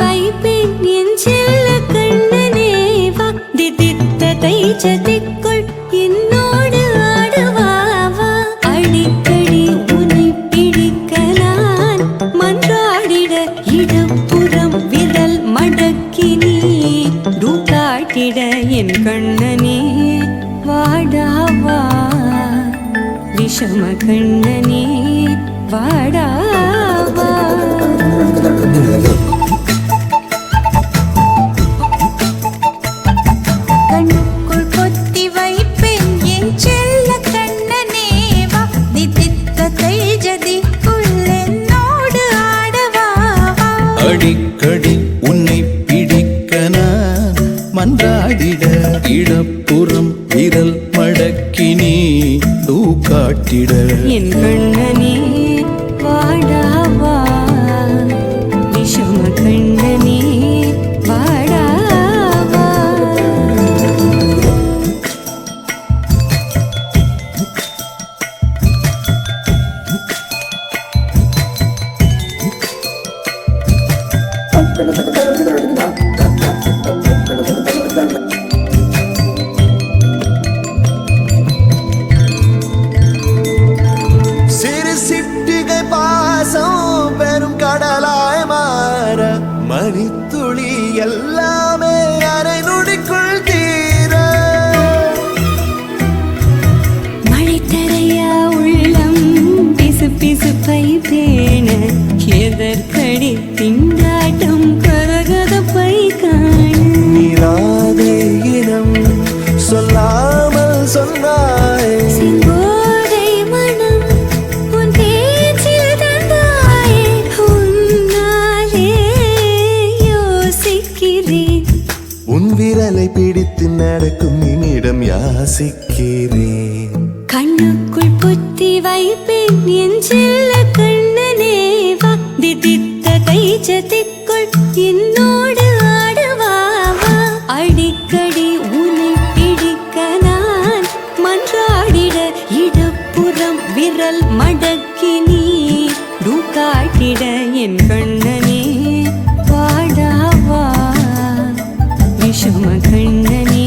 வைப்பேன் என் செல்ல கண்ணனே வக்தி தித்ததை வாட்டிட என் கண்ணனே வாடாவா விஷம கண்ணனே வாடாவா கண்ணுக்குள் கொத்தி வைப்பேன் என் செல்ல கண்ணனே. வா தித்தித்த அடி மன்றாடிட. இடப்புறம் விரல் மடக்கி நீ தூக்காட்டிட. என் கண்ணனே வாடாவா விஷம கண்ணனே வாடாவா சிறு சிட்டிகை பாசம் பெரும் கடலாய் மாற மணித்துளி எல்லாமே அரை நொடிக்குள் தீர. மழை தரையா உள்ளம் பிசு பிசுப்பை பேண எதற்கு உன் விரலை பிடித்து நடக்கும் என்னிடம் யாசிக்கிறேன். கண்ணுக்குள் புத்தி வைப்பேன் என் செல்ல கண்ணனே வா. திதித்த தைஜதிக்குள் என்னோடு ஆடுவாவா அடிக்கடி உன்னை பிடிக்க நான் மன்றாடிட இடப்புறம் விரல் மடக்கி நீ காட்டிட என் கண்ணனே ചുമകണ്ണനേ